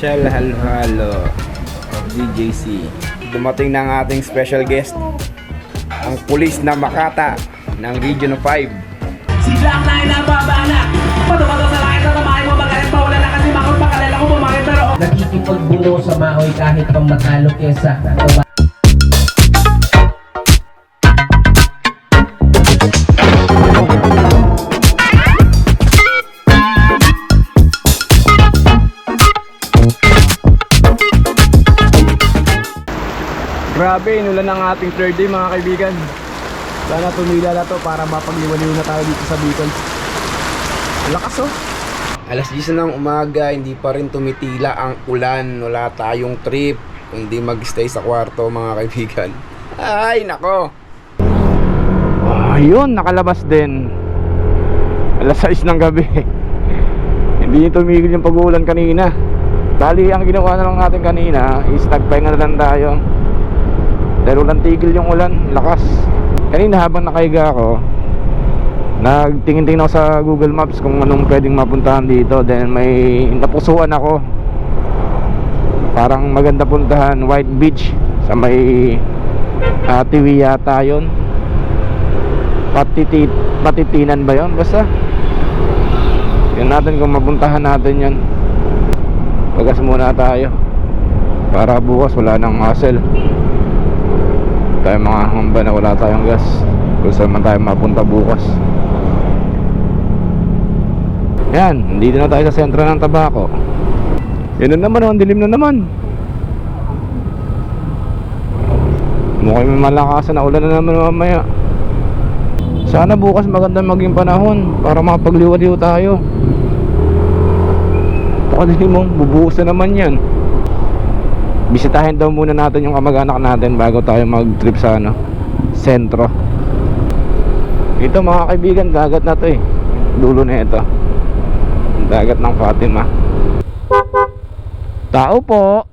Special halo-halo of DJC. Dumating na ang ating special guest, ang pulis na Makata ng Region 5. Siglang na inababana Pato-pato sa langit na tamahin mo Magalit pa wala na kasi makot makalala ko bumakit pero Nakikipagbuno sa mahoy kahit pang matalo kesa Grabe, inulan ng ating third day mga kaibigan. Sana tumila na to para mapagliwaliw na tayo dito sa Bicol. Lakas oh. Alas 10 ng umaga, hindi pa rin tumitila ang ulan. Wala tayong trip. Hindi mag-stay sa kwarto mga kaibigan. Ay, nako. Ayun, nakalabas din. Alas 6 ng gabi. hindi tumigil yung pag-uulan kanina. Bali, ang ginawa na lang natin kanina is nagpahinga na lang tayo. Dahil walang tigil yung ulan, lakas. Kanina habang nakahiga ako, nagtingin-tingin ako sa Google Maps kung anong pwedeng mapuntahan dito. Then may napusuan ako. Parang maganda puntahan, White Beach sa may uh, Tiwi yata yun. Patiti, patitinan ba yun? Basta. Yun natin kung mapuntahan natin yan. Pagas muna tayo. Para bukas wala nang hassle tayo mga hamba na wala tayong gas. Kung saan man tayo mapunta bukas. Yan dito na tayo sa sentro ng tabako. Yun na naman oh, ang dilim na naman. Mukhang may malakasan na ulan na naman mamaya. Sana bukas maganda maging panahon para makapagliwaliw tayo. Pakadilim mo bubuhos na naman yan bisitahin daw muna natin yung kamag-anak natin bago tayo mag-trip sa ano, sentro. Ito mga kaibigan, dagat na to eh. Dulo na ito. Dagat ng Fatima. Tao po.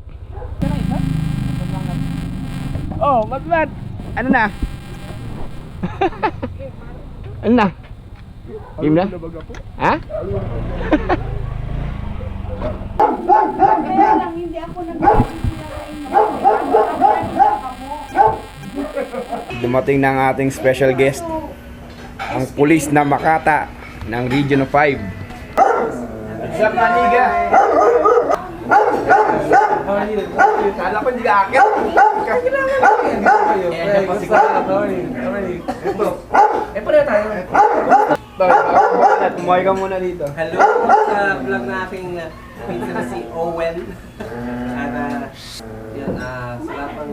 Oh, matmat. Ano na? ano na? Game na? Ha? Kaya lang, hindi ako nag-iisip Dumating na ang ating special guest, ang pulis na Makata ng Region 5. What's up, Maniga? Kala ko hindi ka akit. Eh, pala tayo. Tumuhay ka muna dito. Hello sa vlog nating uh, pinsan na si Owen uh, uh, sa lahat ng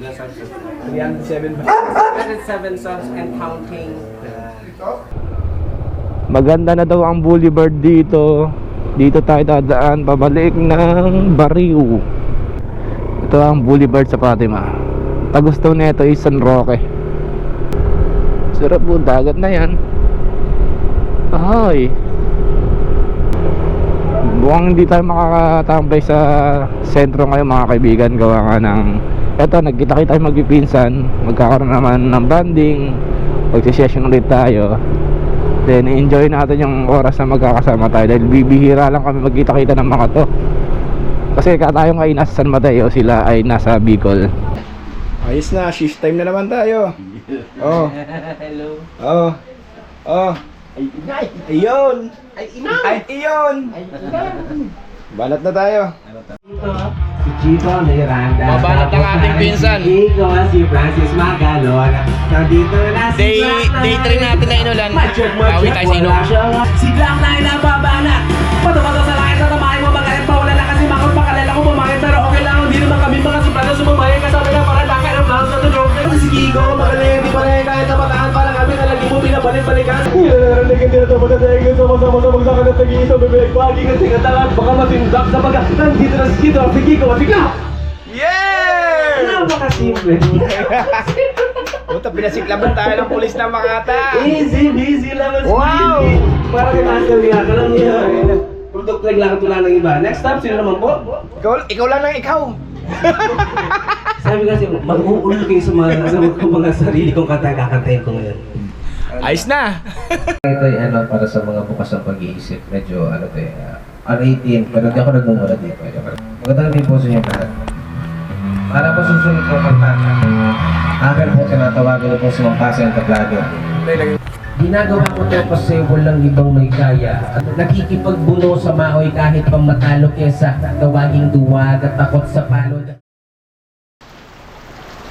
ilang songs 307 ba? 107 songs and counting uh, Maganda na daw ang boulevard dito. Dito tayo dadaan pabalik ng Bariu. Ito ang boulevard sa Fatima. Tagusto nito is San Roque. Sarap po, dagat na yan. Ahoy. Buwang hindi tayo makakatambay sa sentro ngayon mga kaibigan. Gawa nga ng eto nagkita-kita tayo magpipinsan. Magkakaroon naman ng banding magsisession ulit tayo. Then enjoy natin yung oras na magkakasama tayo. Dahil bibihira lang kami magkita-kita ng mga to. Kasi ka tayo nga ay nasa San Mateo sila ay nasa Bicol. Ayos na shift time na naman tayo. Oh. Hello. oh. Oh Ay, inay. ayun. Ay, inay. ay iyon. Ay, inay. balat na tayo. Si Chico Miranda. Mabanat ang ating pinsan. Si Chico, si Francis Magalon. Nandito na si Day- Black day three natin na inulan. Macheck, Bawi macheck, tayo sa inom. siyang Siglang na inababanat Pato-pato sa langit na tamahin mo Magalit pa wala na kasi makot makalala ko bumakit Pero okay lang, hindi naman kami mga suplado. Sumamayin kasama na para lakay ng vlogs na Kasi si Chico, magaling hindi pa rin kahit nabataan Para na pinabalik-balikan Narinig din ito Magdadayag ito Sama-sama sa magsaka na tagi-isa Bibig pagi kasi katalan Baka matindak sa baga Nandito na si Chico Si Chico, masigla yeah Napakasimple Puta, pinasiklaban tayo ng pulis ng Makata. Easy, easy lang. mas Wow! easy. Para kay Master Ria ka lang yan. Produkto naglakad wala ng iba. Next stop, sino naman po? Ikaw, ikaw lang ng ikaw. Sabi kasi, mag-uulol kayo sa mga, sa mga sarili kong kanta, kakantayin ko ngayon. Ayos na. Ito ay ano para sa mga bukas ng pag-iisip. Medyo ano to eh. Uh, ano 18, pero di ako nagmumura dito. Magandang gabi po sa inyo lahat. Para po susunod po kanta. Akin po tinatawagan po sa mga pasa ng vlogger. Ginagawa ko to kasi walang ibang may kaya. At nakikipagbuno sa maoy kahit pang matalo kesa tawaging duwag at takot sa palod.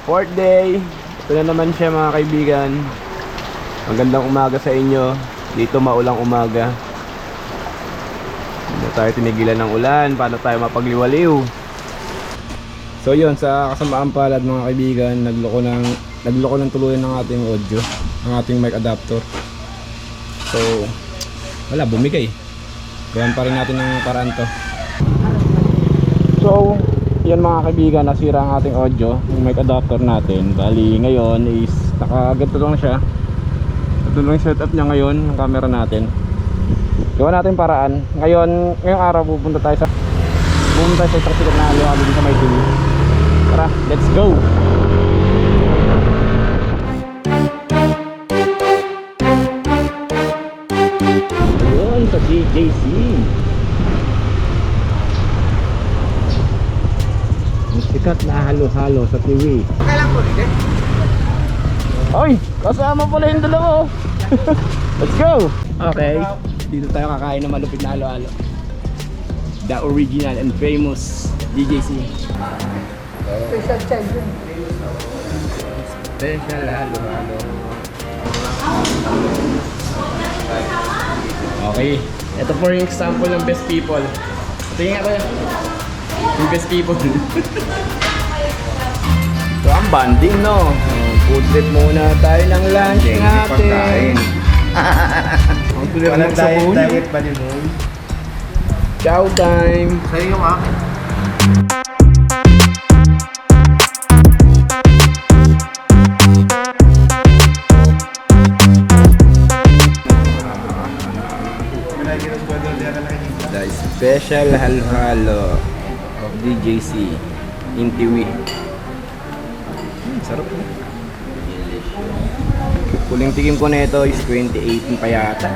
Fourth day. Ito na naman siya mga kaibigan. Magandang umaga sa inyo. Dito maulang umaga. Hindi tayo tinigilan ng ulan. Paano tayo mapagliwaliw? So yun, sa kasamaan palad mga kaibigan, nagloko ng nagloko ng tuluyan ng ating audio, ng ating mic adapter. So, wala, bumigay. Gawan pa rin natin ng paraan to. So, yan mga kaibigan, nasira ang ating audio, yung mic adapter natin. Bali, ngayon is nakaganto lang siya. Lang yung setup niya ngayon, yung camera natin. Gawa natin paraan. Ngayon, ngayong araw pupunta tayo sa pupunta tayo sa isang sikat na halo-halo dito sa may TV. Tara, let's go! Yun, sa DJC. Ang sikat na halo-halo sa TV. Kailan po rin Oy, kasama pala yung dalawa. oh. Let's go. Okay. Dito tayo kakain ng malupit na halo-halo. The original and famous DJC. Special child Special halo-halo. Okay. Ito yung example ng best people. Tingnan ko yung best people. Ito ang banding, no? Food trip muna tayo ng lunch natin. Ang tuloy ang sabon. pa din mo. Chow time. Sa'yo yung akin. The special halo-halo of DJC in Tiwi. Hmm, sarap po. Huling tikim ko na ito is 2018 pa yata.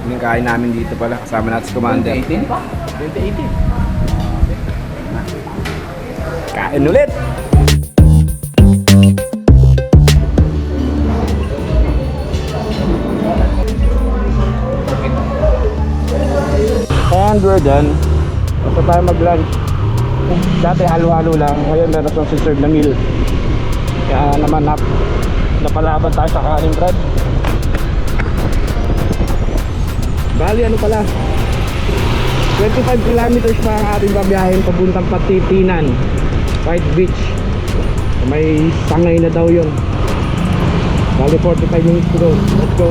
Huling kain namin dito pala. Kasama natin si Commander. 2018 pa? 2018. Kain ulit! And we're done. Basta tayo mag-lunch. Dati halo-halo lang. Ngayon meron itong serve na meal. Kaya naman nap napalaban tayo sa kanin bread. Bali ano pala? 25 kilometers pa ang ating babiyahin papuntang Patitinan. White Beach. May sangay na daw yun. Bali 45 minutes to go. Let's go.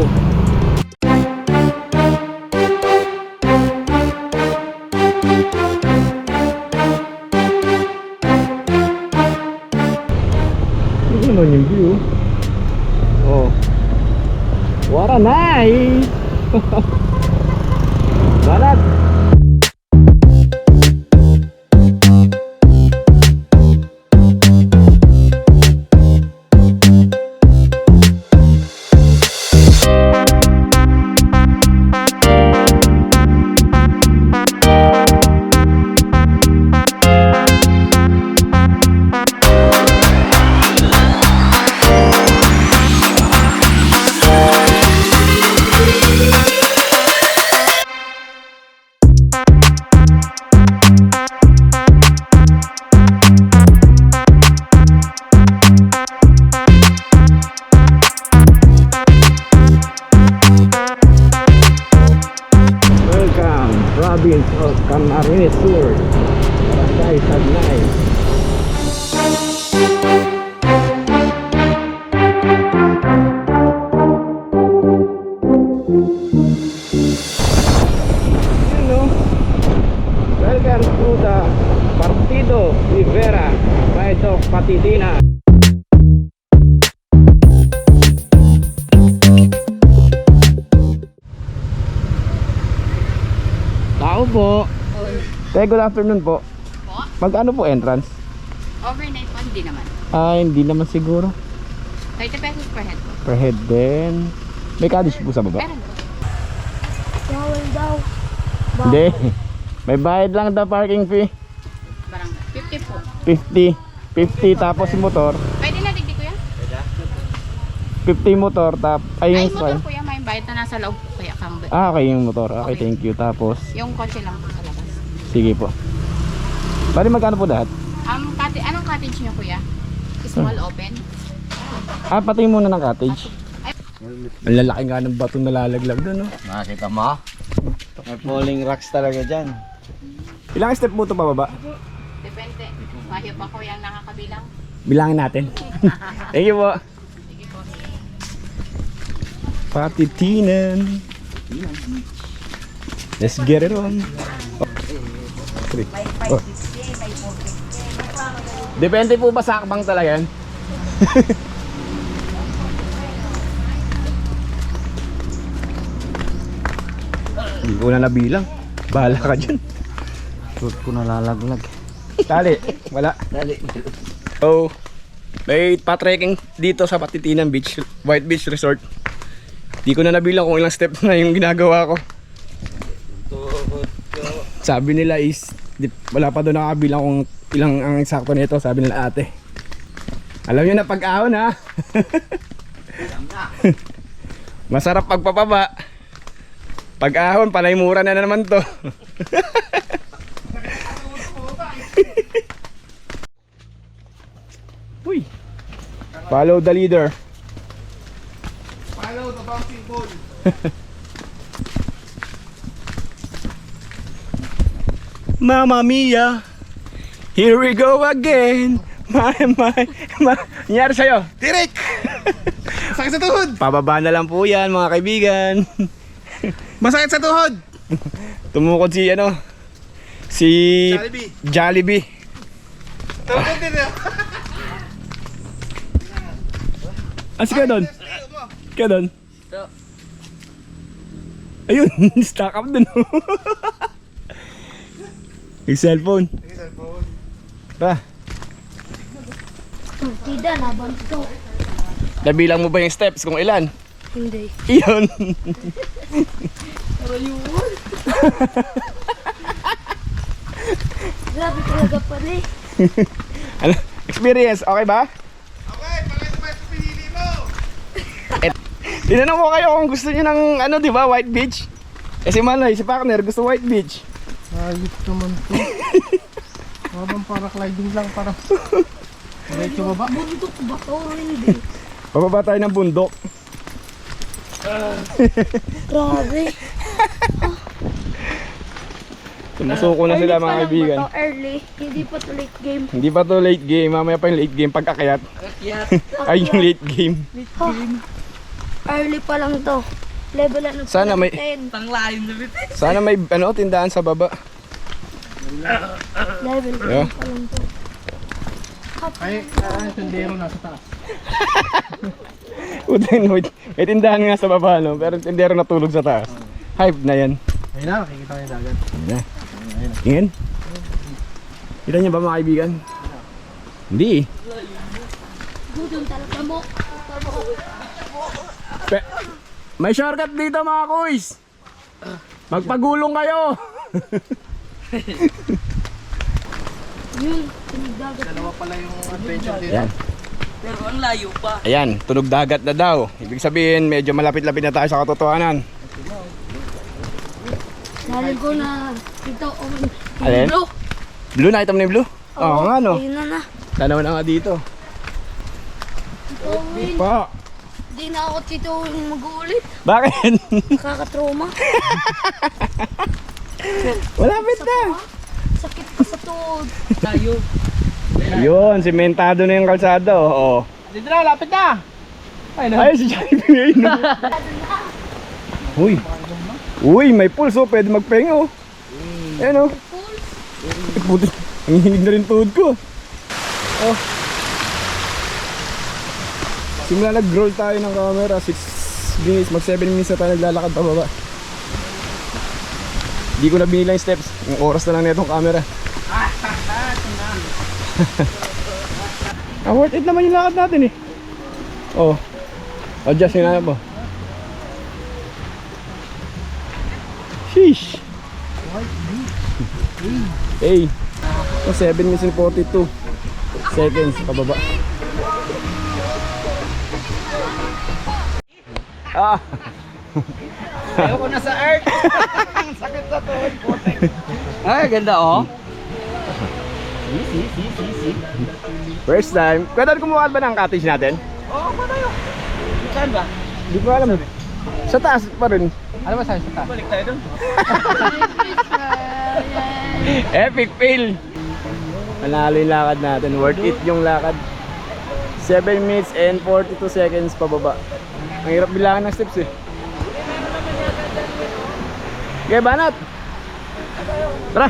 Ano naman yung view? What a nice! Balat! I'm not really sure. Good afternoon po. Po? Magkano po entrance? Overnight po, hindi naman. Ah, hindi naman siguro. 30 pesos per head po. Per head din. May cottage po sa baba? Meron po. Bawal daw. Hindi. May bayad lang daw parking fee. Barang 50 po. 50. 50 tapos motor. Pwede na digdi kuya? 50 motor tap ay Ay, yung motor fine. kuya, may bayad na nasa loob po kaya kang Ah, okay yung motor. Okay, Okay. thank you. Tapos Yung kotse lang po. Sige po. Bali magkano po lahat? Um, cottage, anong cottage niyo kuya? Small open? Ah, pati muna ng cottage. Ang lalaki nga ng bato nalalaglag doon, no? Nakita mo? May falling rocks talaga dyan. Ilang step mo ito pababa? Depende. Mahirap pa kuya ang nakakabilang. Bilangin natin. Thank you po. Sige po. Patitinan. Let's get it on. Oh. Three. Oh. Depende po ba sa akbang talaga yan? Hindi ko na nabilang. Bahala ka dyan. Suot ko nalalaglag. Tali, wala. Dali. So, may pa-trekking dito sa Patitinan Beach, White Beach Resort. Di ko na nabilang kung ilang step na yung ginagawa ko. Sabi nila is, di, wala pa doon nakabilang kung ilang ang eksakto nito, sabi nila ate. Alam niyo na pag-ahon ha. Masarap pagpapaba. Pag-ahon, panay mura na naman to. Uy. Follow the leader. Follow the bouncing ball. Mamma mia. Here we go again. My, my, my. Nangyari sa'yo? Direk! Sakit sa tuhod! Pababa na lang po yan mga kaibigan. Masakit sa tuhod! Tumukod si ano? Si Jollibee. Jollibee. Tuhod din na. Ah, sige doon. Kaya doon. Ayun, stock up dun. Yung cellphone. Pa, Tida, nabanto. nabilang mo ba yung steps kung ilan? Hindi. Iyon. Grabe talaga pala eh. ano? Experience, okay ba? Okay, pakita mo yung pinili mo! Tinanong ko kayo kung gusto niyo ng ano, 'di ba, White Beach? Eh si Manoy, si partner gusto White Beach. Ayot naman to. Habang para gliding lang, para... Diretso baba. Bundok ba to? Hindi. Pababa tayo ng bundok. Grabe. Sumusuko na sila mga kaibigan. Ba to early? Hindi pa to late game. Hindi pa to late game, mamaya pa yung late game pag akyat. Ay yung late game. Early pa lang to. Level ano pa Sana may- 10. Sana may ano tindahan sa baba. Level Yeah. 10 pa lang to. Ay, ah, tendero nasa taas. Utin, may, may tindahan nga sa baba no, pero tindero natulog sa taas. Hype na yan. Ayun na, nakikita ko yung dagat. Ayun na. Tingin. Kita niyo ba mga kaibigan? Hindi eh. Gudong talaga mo. Pe- may shortcut dito mga kuys. Magpagulong kayo. Yun, tinigdagat. Dalawa pala yung adventure dito. Ayan. Pero ang layo pa. Ayan, tunog dagat na daw. Ibig sabihin, medyo malapit-lapit na tayo sa katotohanan. Dahil ko na ito. Oh, Alin? Bro. Blue, mo na yung blue? Oo nga no. Ayun na na. Tanaw na nga dito. Oh, win. Pa, Di na ako dito mag-uulit. bakit? Nakakatroma. Malapit na. Sakit pa sa tuhod. Ayun, simentado na yung kalsada. Oh. Dito na, lapit na! Ay, si Jollibee ngayon. no? Uy. Uy, may pulse oh. Pwede magpahinga oh. Ayan oh. Eh, Puti. Ang hinig na rin tuhod ko. Oh. Simula nag-roll tayo ng camera. 6 minutes. Mag 7 minutes na tayo naglalakad pababa. Hindi ko na binilang yung steps. Yung oras na lang na itong camera. ah, worth it naman yung lakad natin eh. Oh. Adjust nga mo. Sheesh. Hey. Oh, 7 minutes and 42 seconds pababa. Ah. Ayoko na sa earth. Sakit sa tuhod, putek. Ay, ganda oh. First time. Pwede kumuha ba ng cottage natin? Oo, pa tayo. Saan ba? Hindi ko alam. Sa taas pa rin. Ano ba sabi sa taas? Balik tayo dun. Epic fail. Panalo yung lakad natin. Worth it yung lakad. 7 minutes and 42 seconds pababa. Ang hirap bilangan ng steps eh. Okay, banat. Tara.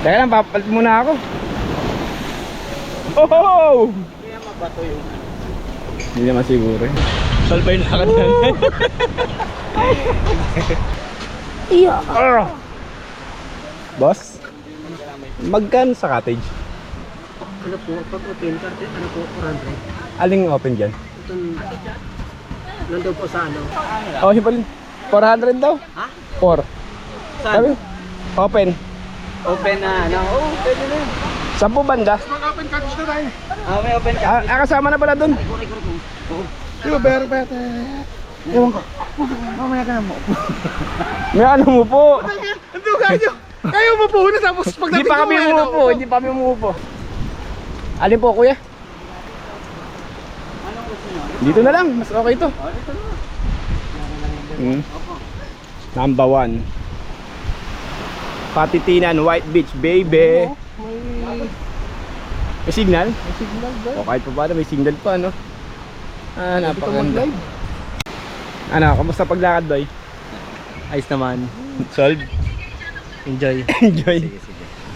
Teka lang, papalit muna ako. Oh! Hindi naman siguro eh. Salba yung lakad natin. Iya. Boss? Magkano sa cottage? Ano po? Pag open card, ano po? 400. Aling open dyan? Nandun po sa ano? Oh, pala. 400 daw? Ha? 4. Sabi? Open. Open na ano? Oo, oh, pwede na yun. Sa po banda? Ah, may open card. Ah, ah, kasama na pala dun. Di ba, pero pwede? Ewan ko. Mamaya ka na mo. May ano mo po. Ando kayo. Kayo mo po na tapos Hindi pa kami umupo. Hindi pa kami umupo. Alin po, kuya? Dito na lang. Mas okay to. Hmm. Number one. Patitinan, White Beach, baby. May signal? May signal ba? O kahit pa paano, may signal pa, no? Ah, napakaganda. Ano, kamusta paglakad, boy? Ayos naman. Solve? Enjoy. Enjoy.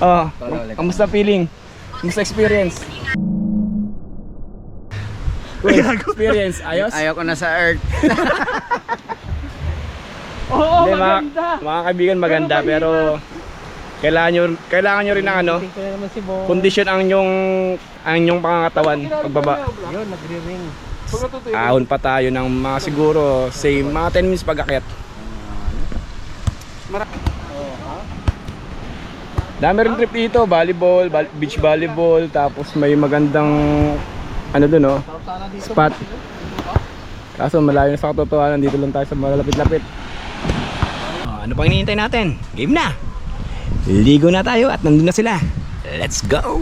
Oh, kamusta feeling? Kamusta experience? experience, ayos? Ayoko na sa earth. Oo, mga, mga kaibigan maganda pero kailangan nyo, kailangan nyo rin ng ano, Tingko na naman si Bo. condition ang yung ang yung pangangatawan pagbaba. Yun, nagre-ring. Ahon pa tayo ng mga siguro say mga 10 minutes pag-akyat. Dami rin trip dito, volleyball, bal- beach volleyball, tapos may magandang ano dun oh, spot. Kaso malayo na sa katotohanan, dito lang tayo sa malalapit-lapit. Ano pang hinihintay natin? Game na! Ligo na tayo at nandun na sila. Let's go!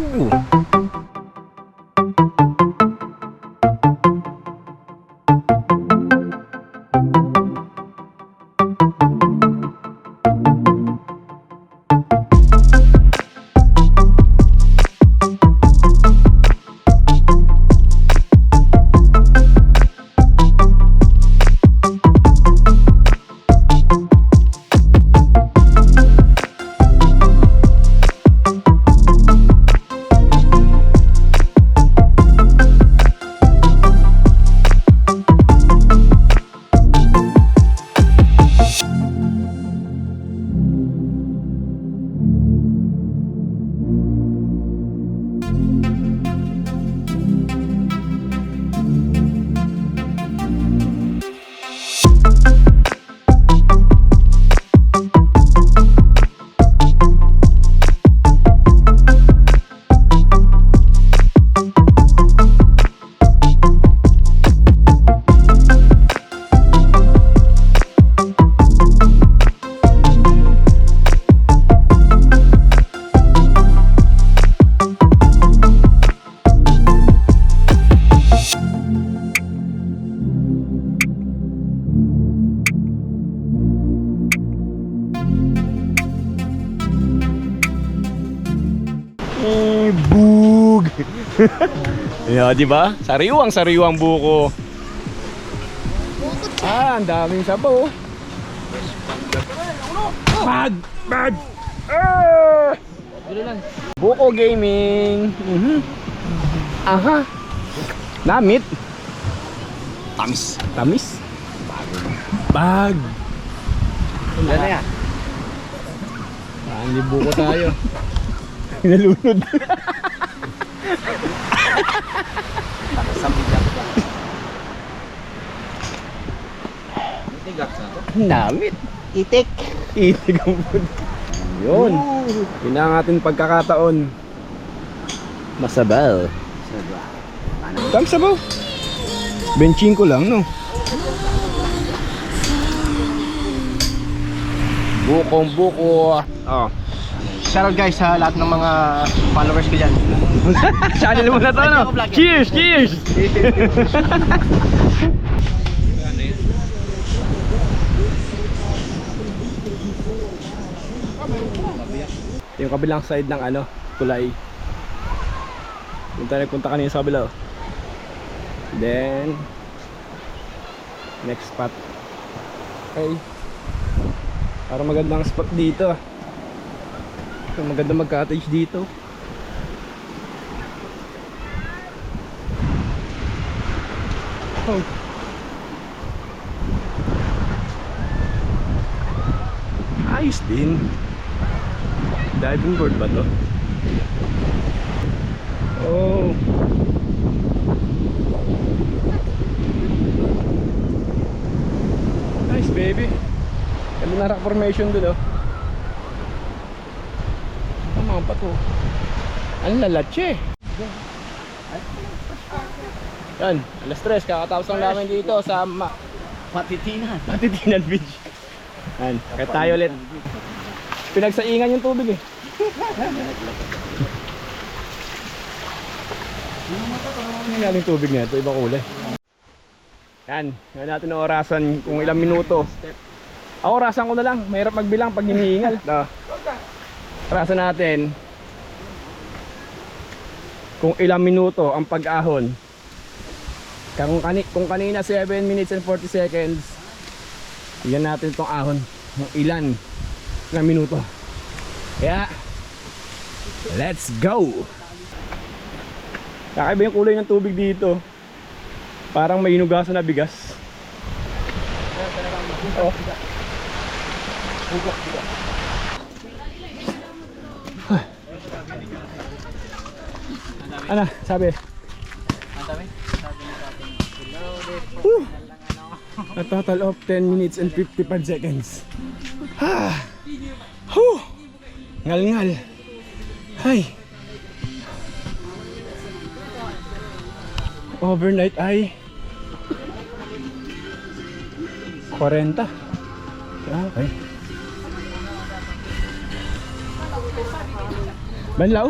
Yeah, di ba? Sariwang sariwang buko. Ah, ang daming sabaw. Bag, bag. Ah! Buko gaming. Mhm. Aha. Namit. Tamis. Tamis. Bag! Wala na yan. Saan libo ko tayo? Nalunod. Namit. Itik. Itig ang food. Yun. Yun ang ating pagkakataon. Masabaw. Tang sabaw. Benching ko lang, no? Bukong buko. Oh. Shoutout guys sa lahat ng mga followers ko dyan. Channel mo na to, no? Cheers! Cheers! yung kabilang side ng ano, kulay. Yung tayo nagpunta kanina sa kabila. oh. Then, next spot. Okay. Para magandang spot dito. ah. Maganda mag-cottage dito. Oh. Ayos din. Diving board ba to? Oh. Nice baby. Ganda na rock formation dun oh. Tama pa to. Ang lalatche. Yan, alas 3, kakatapos lang namin dito sa ma Matitinan. Matitinan Beach. Yan, kaya tayo ulit. Pinagsaingan yung tubig eh. Ano nga yung tubig na ito? Ibang kulay. Yan, yan natin ang orasan kung ilang minuto. Ako orasan ko na lang, mahirap magbilang pag hinihingal. No. Orasan natin kung ilang minuto ang pag-ahon. Kung, kani, kung kanina 7 minutes and 40 seconds, yan natin itong ahon. Kung ilan na minuto. Kaya, let's go! Kakaiba yung kulay ng tubig dito. Parang may inugasan na bigas. Oh. Ano, sabi? A total of 10 minutes and 55 seconds. Ah. Whew. Ngal-ngal. Hay. Overnight ay 40. Ah, Okay. Banlaw?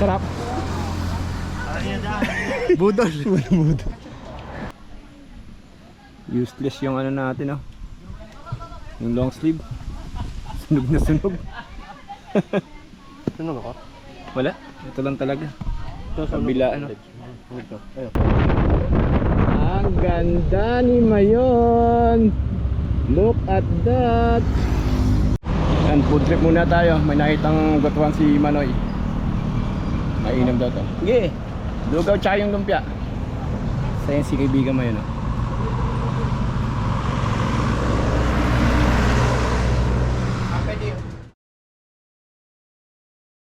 Sarap. Budol. Budol. Useless yung ano natin, oh. Yung long sleeve. Sunog na sunog. Ano ako? Wala. Ito lang talaga. Kabila, ano. Ang ganda ni Mayon. Look at that. Yan, food trip muna tayo. May nakitang gotuan si Manoy. Mainam daw to. Sige. Lugaw tsaka yung lumpia. Sa yan si kaibigan mo yun. Oh.